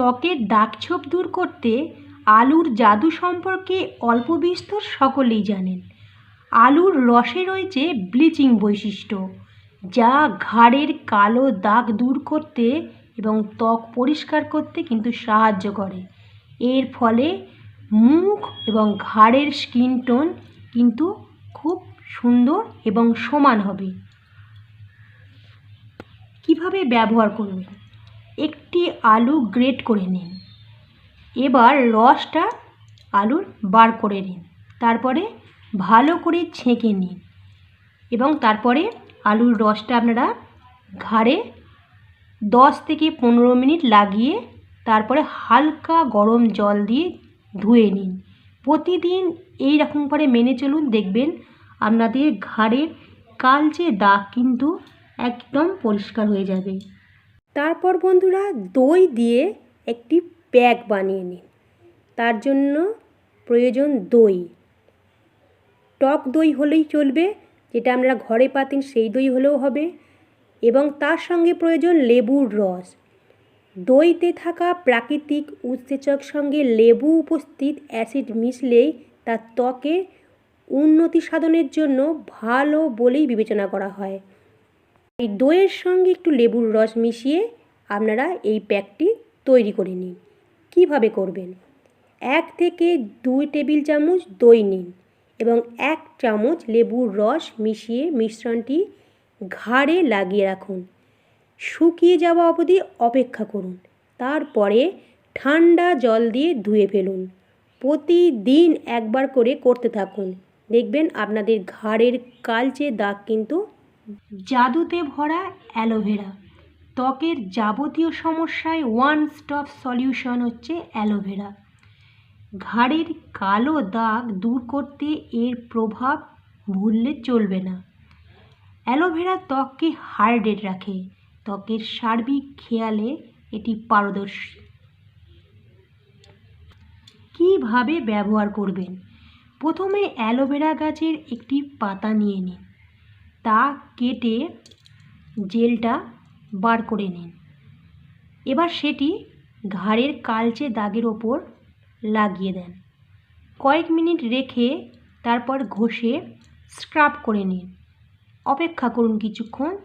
ত্বকের দাগছোপ দূর করতে আলুর জাদু সম্পর্কে অল্প বিস্তর সকলেই জানেন। আলুর রসে রয়েছে ব্লিচিং বৈশিষ্ট্য, যা ঘাড়ের কালো দাগ দূর করতে এবং ত্বক পরিষ্কার করতে কিন্তু সাহায্য করে। এর ফলে মুখ এবং ঘাড়ের স্কিন টোন কিন্তু খুব সুন্দর এবং সমান হবে। কীভাবে ব্যবহার করবেন? একটি আলু গ্রেট করে নিন। এবার রসটা আলুর বার করে নিন। তারপরে ভালো করে ছেঁকে নিন এবং তারপরে আলুর রসটা আপনারা ঘাড়ে দশ থেকে পনেরো মিনিট লাগিয়ে তারপরে হালকা গরম জল দিয়ে ধুয়ে নিন। প্রতিদিন এই রকম করে মেনে চলুন, দেখবেন আপনাদের ঘাড়ের কালচে দাগ কিন্তু একদম পরিষ্কার হয়ে যাবে। তারপর বন্ধুরা দই দিয়ে একটি প্যাক বানিয়ে নিন। তার জন্য প্রয়োজন দই। টক দই হলেই চলবে, যেটা আমরা ঘরে পাতেন সেই দই হলেও হবে। এবং তার সঙ্গে প্রয়োজন লেবুর রস। দইতে থাকা প্রাকৃতিক উৎসেচক সঙ্গে লেবু উপস্থিত অ্যাসিড মিশলেই তার ত্বকে উন্নতি সাধনের জন্য ভালো বলেই বিবেচনা করা হয়। এই দইয়ের সঙ্গে একটু লেবুর রস মিশিয়ে আপনারা এই প্যাকটি তৈরি করে নিন। কীভাবে করবেন? এক থেকে দুই টেবিল চামচ দই নিন এবং এক চামচ লেবুর রস মিশিয়ে মিশ্রণটি ঘাড়ে লাগিয়ে রাখুন। শুকিয়ে যাওয়া অবধি অপেক্ষা করুন। তারপরে ঠান্ডা জল দিয়ে ধুয়ে ফেলুন। প্রতিদিন একবার করে করতে থাকুন। দেখবেন আপনাদের ঘাড়ের কালচে দাগ কিন্তু জাদুতে ভরা অ্যালোভেরা। ত্বকের যাবতীয় সমস্যায় ওয়ান স্টপ সলিউশন হচ্ছে অ্যালোভেরা। ঘাড়ের কালো দাগ দূর করতে এর প্রভাব ভুললে চলবে না। অ্যালোভেরা ত্বককে হাইড্রেট রাখে। ত্বকের সার্বিক খেয়ালে এটি পারদর্শী। কীভাবে ব্যবহার করবেন? প্রথমে অ্যালোভেরা গাছের একটি পাতা নিয়ে নিন। তা কেটে জেলটা বার করে নিন। এবার সেটি ঘাড়ের কালচে দাগের ওপর লাগিয়ে দেন। কয়েক মিনিট রেখে তারপর ঘষে স্ক্রাব করে নিন। অপেক্ষা করুন কিছুক্ষণ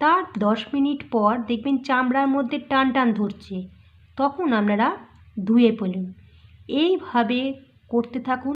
তার দশ মিনিট পর দেখবেন চামড়ার মধ্যে টান টান ধরছে। তখন আপনারা ধুয়ে ফেলুন। এইভাবে করতে থাকুন।